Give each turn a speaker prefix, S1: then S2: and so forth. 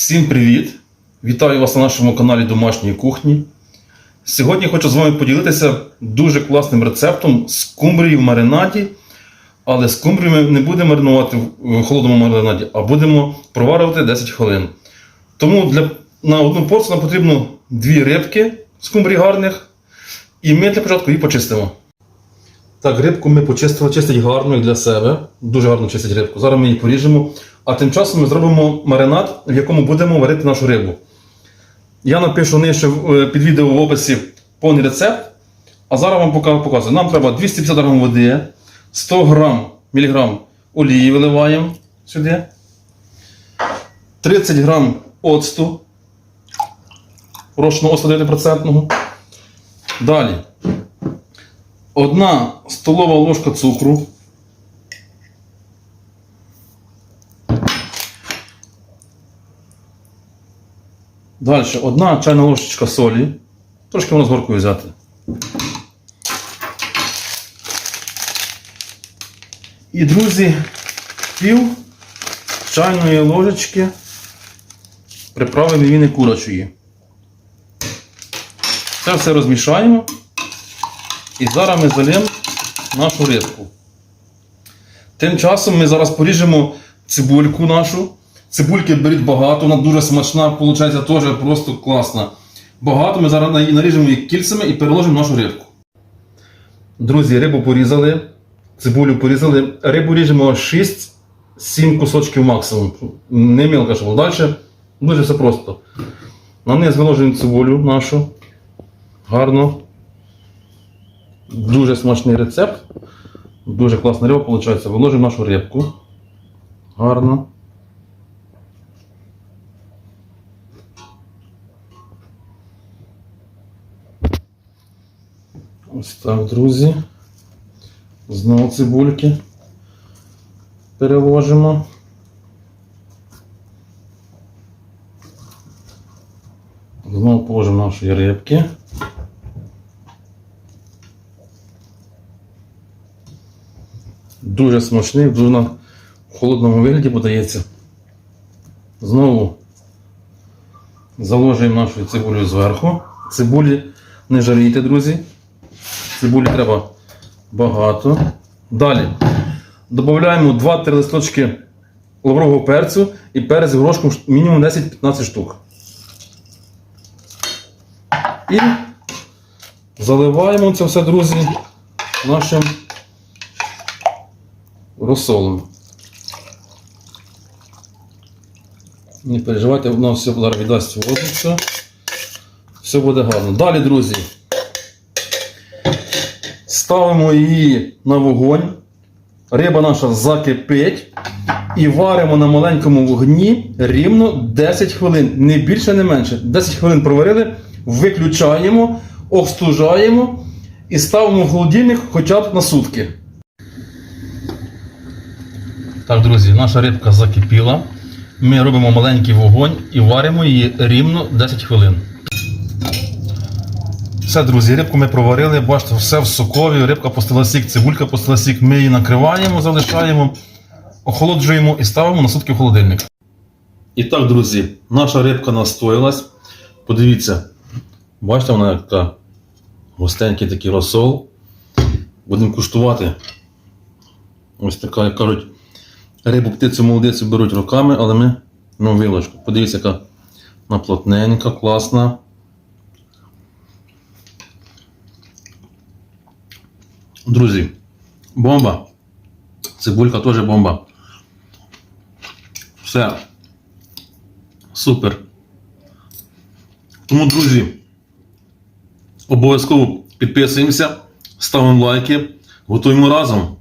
S1: Всім привіт! Вітаю вас на нашому каналі Домашньої кухні. Сьогодні хочу з вами поділитися дуже класним рецептом скумбрії в маринаді. Але скумбрію ми не будемо маринувати в холодному маринаді, а будемо проварювати 10 хвилин. Тому для, на одну порцію нам потрібно дві рибки скумбрій гарних. І ми для початку її почистимо. Так, рибку ми почистили, чистить гарно і для себе. Дуже гарно чистить рибку. Зараз ми її поріжемо. А тим часом ми зробимо маринад, в якому будемо варити нашу рибу. Я напишу нижче е, під відео в описі повний рецепт. А зараз вам показую. Нам треба 250 г води, 100 грам, міліграм олії виливаємо сюди. 30 грам оцту. Порошного оцту 9%. Далі. Одна столова ложка цукру. Далі одна чайна ложечка солі. Трошки можна з горкою взяти. І, друзі, пів чайної ложечки приправи мівіни курячої. Це все розмішаємо. І зараз ми залємо нашу рибку. Тим часом ми зараз поріжемо цибульку нашу. Цибульки беріть багато, вона дуже смачна, виходить теж просто класна. Багато ми зараз на- наріжемо її кільцями і переложимо нашу рибку. Друзі, рибу порізали, цибулю порізали. Рибу ріжемо 6-7 кусочків максимум. Не мілка, щоб. Далі дуже все просто. На низ виложуємо цибулю нашу. Гарно. Дуже смачний рецепт. Дуже класна риба виходить. Виложимо нашу рибку. Гарно. Ось так, друзі. Знову цибульки переложимо. Знову положимо наші рибки. Дуже смачний, дуже на холодному вигляді подається. Знову заложуємо нашу цибулю зверху. Цибулі не жалійте, друзі. Цибулі треба багато. Далі додаємо 2-3 листочки лаврового перцю і перець горошком мінімум 10-15 штук. І заливаємо це все, друзі, нашим розсолом. Не переживайте, воно все зараз віддасть воду. Все. буде гарно. Далі, друзі, ставимо її на вогонь. Риба наша закипить. І варимо на маленькому вогні рівно 10 хвилин. Не більше, не менше. 10 хвилин проварили, виключаємо, остужаємо і ставимо в холодильник хоча б на сутки. Так, друзі, наша рибка закипіла. Ми робимо маленький вогонь і варимо її рівно 10 хвилин. Все, друзі, рибку ми проварили, бачите, все в сокові, рибка пустила сік, цибулька пустила сік. Ми її накриваємо, залишаємо, охолоджуємо і ставимо на сутки в холодильник. І так, друзі, наша рибка настоїлась. Подивіться, бачите, вона яка густенький такий розсол. Будемо куштувати. Ось така, як кажуть, рибу птицю молодицю беруть руками, але ми ну, вилочку. Подивіться, яка вона плотненька, класна. Друзі, бомба. Цибулька теж бомба. Все. Супер. Тому, друзі, обов'язково підписуємося, ставимо лайки, готуємо разом.